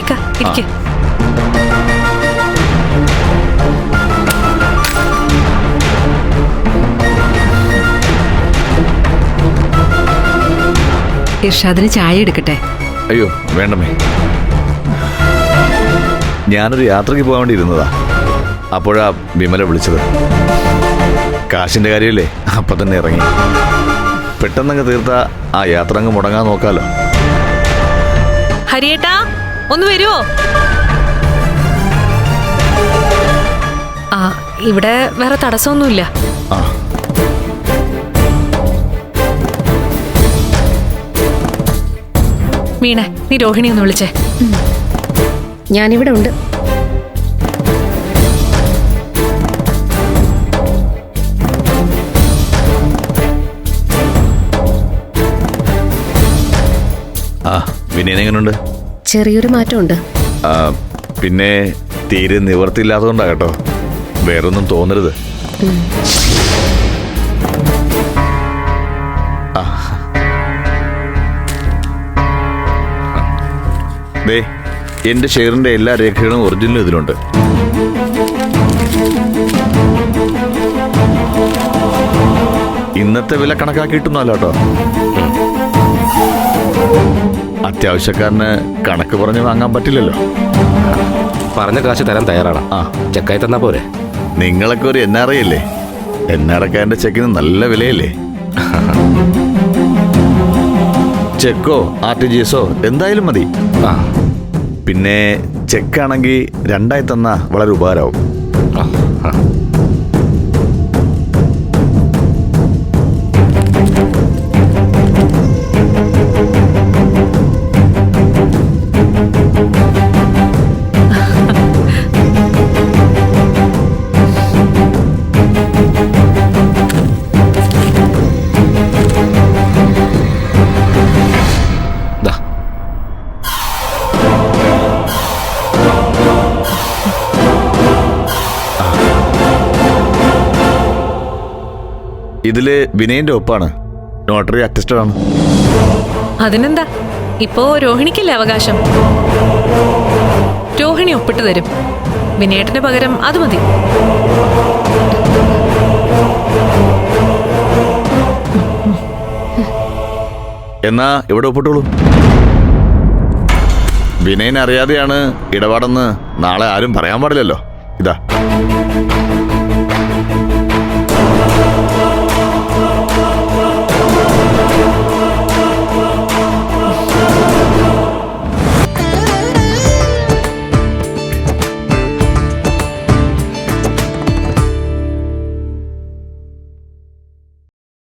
ഇക്ക ഇരിക്കെ. ഇർഷാദിന് ചായ എടുക്കട്ടെ? അയ്യോ വേണ്ടമേ ഞാനൊരു യാത്രയ്ക്ക് പോകാൻ വേണ്ടി ഇരുന്നതാ. അപ്പോഴാ വിമല വിളിച്ചത്. കാശിന്റെ കാര്യമല്ലേ? അപ്പൊ തന്നെ ഇറങ്ങി. പെട്ടെന്നങ്ങ് തീർത്ത ആ യാത്ര അങ്ങ് മുടങ്ങാൻ നോക്കാലോ. ഹരിയേട്ടാ ഒന്ന് വരുമോ ആ ഇവിടെ വേറെ തടസ്സമൊന്നുമില്ല. ആ. വീണ നീ രോഹിണി ഒന്ന് വിളിച്ചേ. ഞാനിവിടെ ഉണ്ട്. ആ വിനയൻ എങ്ങനെയുണ്ട് ചെറിയൊരു മാറ്റമുണ്ട്. പിന്നെ തീരെ നിവർത്തില്ലാത്തതുകൊണ്ടാ കേട്ടോ. വേറൊന്നും തോന്നരുത്. ദേ എന്റെ ഷെയറിന്റെ എല്ലാ രേഖകളും ഒറിജിനലും ഇതിലുണ്ട്. ഇന്നത്തെ വില കണക്കാക്കിയിട്ടൊന്നുമല്ല കേട്ടോ. അത്യാവശ്യക്കാരന് കണക്ക് പറഞ്ഞ് വാങ്ങാൻ പറ്റില്ലല്ലോ. പറഞ്ഞ കാശ് തരാൻ തയ്യാറാണ്. ആ. ചെക്കായി തന്നാ പോരെ. നിങ്ങളൊക്കെ ഒരു എൻ ആർ ഐ അല്ലേ എൻ ആർ ഐക്കാരന്റെ ചെക്കിന് നല്ല വിലയല്ലേ? ചെക്കോ ആർ ടി ജി എസോ എന്തായാലും മതി. ആ. പിന്നെ ചെക്കാണെങ്കിൽ രണ്ടായി തന്നാ വളരെ ഉപകാരമാവും. ആ, ഇതിൽ വിനയന്റെ ഒപ്പാണ്. നോട്ടറി അറ്റസ്റ്റഡ് ആണ്. അതിനെന്താ? ഇപ്പോ രോഹിണിക്കല്ലേ അവകാശം? രോഹിണി ഒപ്പിട്ട് തരും. വിനയേട്ടന് പകരം അത് മതി. എന്നാ ഇവിടെ ഒപ്പിട്ടോളൂ? വിനയൻ അറിയാതെയാണ് ഇടപാടെന്ന് നാളെ ആരും പറയാൻ പാടില്ലല്ലോ. ഇതാ.